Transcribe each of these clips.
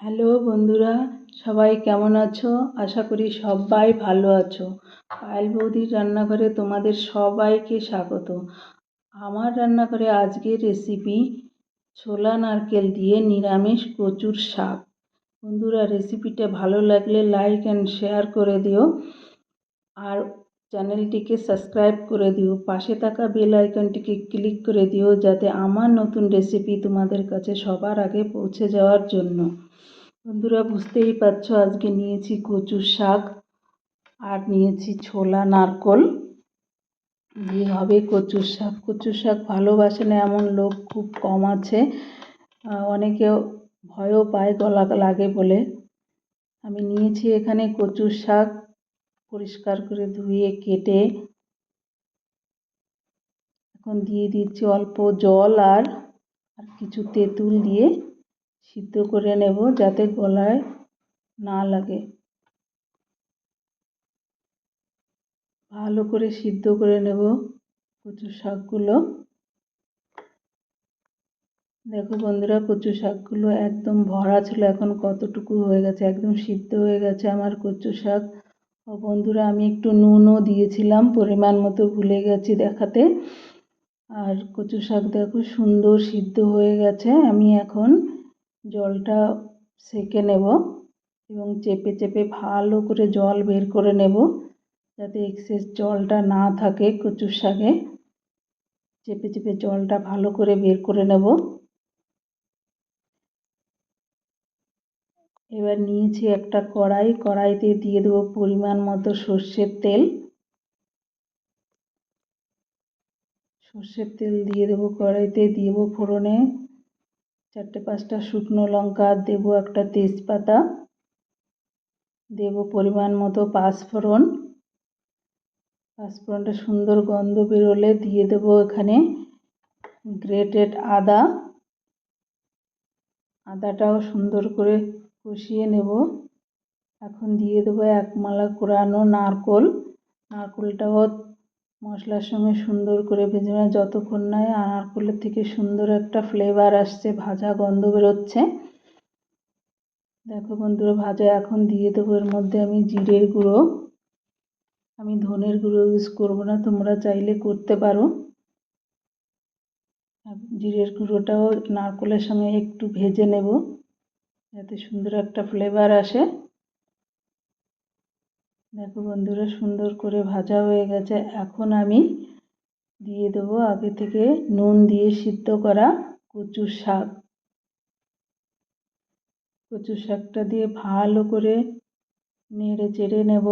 Hello বন্ধুরা, সবাই কেমন আছো? আশা করি সবাই ভালো আছো। পায়েল বৌদির রান্নাঘরে তোমাদের সবাইকে স্বাগত। আমার রান্নাঘরে আজকের রেসিপি ছোলা, নারকেল দিয়ে নিরামিষ কচুর শাক। বন্ধুরা রেসিপিটা ভালো লাগলে লাইক অ্যান্ড শেয়ার করে দিও। আর চ্যানেলটিকে সাবস্ক্রাইব করে দিও, পাশে থাকা বেল আইকনটিকে ক্লিক করে দিও যাতে আমার নতুন রেসিপি তোমাদের কাছে সবার আগে পৌঁছে যাওয়ার জন্য। বন্ধুরা, বুঝতেই পারছ আজকে নিয়েছি কচু শাক আর নিয়েছি ছোলা নারকল। দিয়ে হবে কচুর শাক। কচুর শাক ভালোবাসে না এমন লোক খুব কম আছে। অনেকে ভয়ও পায়, গলা লাগে বলে। আমি নিয়েছি এখানে কচুর শাক। পরিষ্কার করে ধুয়ে কেটে এখন দিয়ে দিচ্ছি অল্প জল আর আর কিছু তেঁতুল দিয়ে সিদ্ধ করে নেব যাতে গলায় না লাগে। ভালো করে সিদ্ধ করে নেব কচু শাকগুলো। দেখো বন্ধুরা, কচু শাকগুলো একদম ভরা ছিল, এখন কতটুকু হয়ে গেছে? একদম সিদ্ধ হয়ে গেছে আমার কচু শাক। ও বন্ধুরা, আমি একটু নুনও দিয়েছিলাম, পরিমাণ মতো ভুলে গেছি দেখাতে। আর কচু শাক দেখো, সুন্দর সিদ্ধ হয়ে গেছে। আমি এখন জলটা সেঁকে নেব এবং চেপে চেপে ভালো করে জল বের করে নেব যাতে এক্সেস জলটা না থাকে কচুর শাকে। চেপে চেপে জলটা ভালো করে বের করে নেব। এবার নিয়েছি একটা কড়াই। কড়াইতে দিয়ে দেবো পরিমাণ মতো সর্ষের তেল। সর্ষের তেল দিয়ে দেবো কড়াইতে। দিয়ে দেবো ফোড়নে চারটে পাঁচটা শুকনো লঙ্কা। দেব একটা তেজপাতা। দেব পরিমাণ মতো পাঁচফোড়ন। পাঁচফোড়নটা সুন্দর গন্ধ বেরোলে দিয়ে দেব এখানে গ্রেটেড আদা। আদাটাও সুন্দর করে কষিয়ে নেব। এখন দিয়ে দেবো এক মালা কোরানো নারকোল। নারকোলটাও মশলার সঙ্গে সুন্দর করে ভেজে নেওয়া যতক্ষণ নয় নারকোলের থেকে সুন্দর একটা ফ্লেভার আসছে, ভাজা গন্ধ বেরোচ্ছে। দেখো বন্ধুরা, ভাজা এখন দিয়ে দেবো। এর মধ্যে আমি জিরের গুঁড়ো। আমি ধনের গুঁড়ো ইউজ করব না, তোমরা চাইলে করতে পারো। জিরের গুঁড়োটাও নারকোলের সঙ্গে একটু ভেজে নেব। যাতে সুন্দর একটা ফ্লেভার আসে। দেখো বন্ধুরা, সুন্দর করে ভাজা হয়ে গেছে। এখন আমি দিয়ে দেবো আগে থেকে নুন দিয়ে সিদ্ধ করা কচু শাক। কচু শাকটা দিয়ে ভালো করে নেড়ে চেড়ে নেব।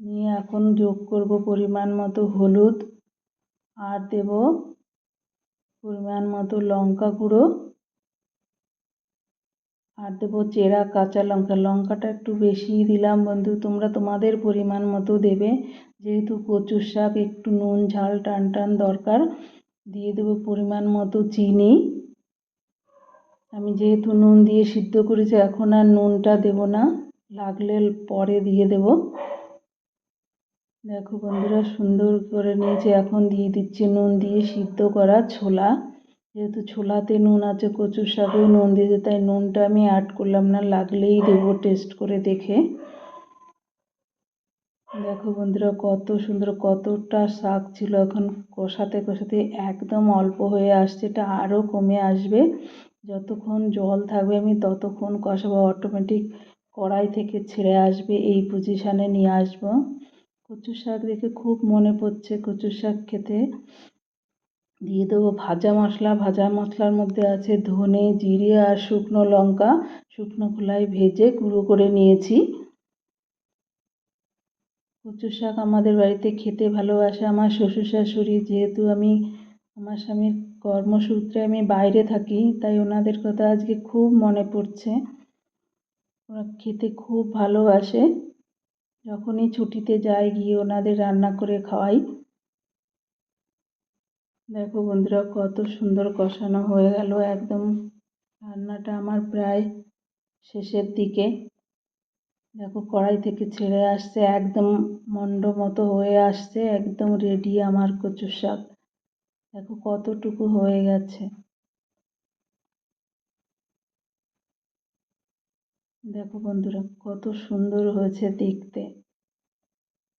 নিয়ে এখন যোগ করব পরিমাণ মতো হলুদ। আর দেব পরিমাণ মতো লঙ্কা গুঁড়ো। আর দেবো চেরা, কাঁচা লঙ্কা। লঙ্কাটা একটু বেশিই দিলাম বন্ধু, তোমরা তোমাদের পরিমাণ মতো দেবে। যেহেতু কচুর শাক, একটু নুন, ঝাল, টান টান দরকার, দিয়ে দেবো পরিমাণ মতো চিনি। আমি যেহেতু নুন দিয়ে সিদ্ধ করেছি, এখন আর নুনটা দেব না, লাগলে পরে দিয়ে দেব। দেখো বন্ধুরা, সুন্দর করে নিয়েছি, এখন দিয়ে দিচ্ছি নুন দিয়ে সিদ্ধ করা ছোলা। যেহেতু ছোলাতে নুন আছে, কচুর শাকেও নুন দিয়েছে, তাই নুনটা আমি অ্যাড করলাম না, লাগলেই দেবো টেস্ট করে দেখে। দেখো বন্ধুরা, কত সুন্দর, কতটা শাক ছিল এখন, কষাতে কষাতে একদম অল্প হয়ে আসছে, এটা আরও কমে আসবে। যতক্ষণ জল থাকবে আমি ততক্ষণ কষাবো অটোমেটিক কড়াই থেকে ছেড়ে আসবে, এই পজিশানে নিয়ে আসব। কচু শাক দেখে খুব মনে পড়ছে কচু শাক খেতে। দিয়ে দেবো ভাজা মশলা। ভাজা মশলার মধ্যে আছে ধনে, জিরে আর শুকনো লঙ্কা। শুকনো খোলায় ভেজে গুঁড়ো করে নিয়েছি। কচু শাক আমাদের বাড়িতে খেতে ভালোবাসে আমার শ্বশুর শাশুড়ি যেহেতু আমি, আমার স্বামীর কর্মসূত্রে আমি বাইরে থাকি, তাই ওনাদের কথা আজকে খুব মনে পড়ছে। ওরা খেতে খুব ভালোবাসে। যখনই ছুটিতে যাই গিয়ে ওনাদের রান্না করে খাওয়াই। দেখো বন্ধুরা, কত সুন্দর কষানো হয়ে গেল একদম। রান্নাটা আমার প্রায় শেষের দিকে। দেখো, কড়াই থেকে ছেড়ে আসছে, একদম মন্ড মতো হয়ে আসছে, একদম রেডি আমার কচু শাক। দেখো, কতটুকু হয়ে গেছে। দেখো বন্ধুরা, কত সুন্দর হয়েছে দেখতে।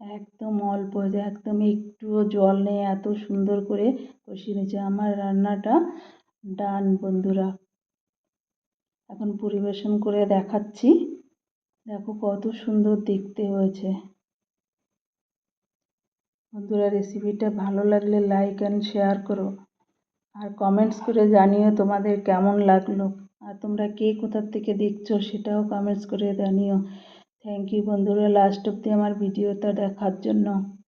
একদম অল্প একদম একটুও জল নেই, এত সুন্দর করে কষিয়ে নিয়েছে। আমার রান্নাটা ডান, বন্ধুরা। এখন পরিবেশন করে দেখাচ্ছি। দেখো কত সুন্দর দেখতে হয়েছে। বন্ধুরা রেসিপিটা ভালো লাগলে লাইক অ্যান্ড শেয়ার করো। আর কমেন্টস করে জানিও তোমাদের কেমন লাগল। আর তোমরা কে কোথার থেকে দেখছ সেটাও কমেন্টস করে জানিও। থ্যাংক ইউ বন্ধুরা। লাস্ট অব্দি আমার ভিডিওটা দেখার জন্য।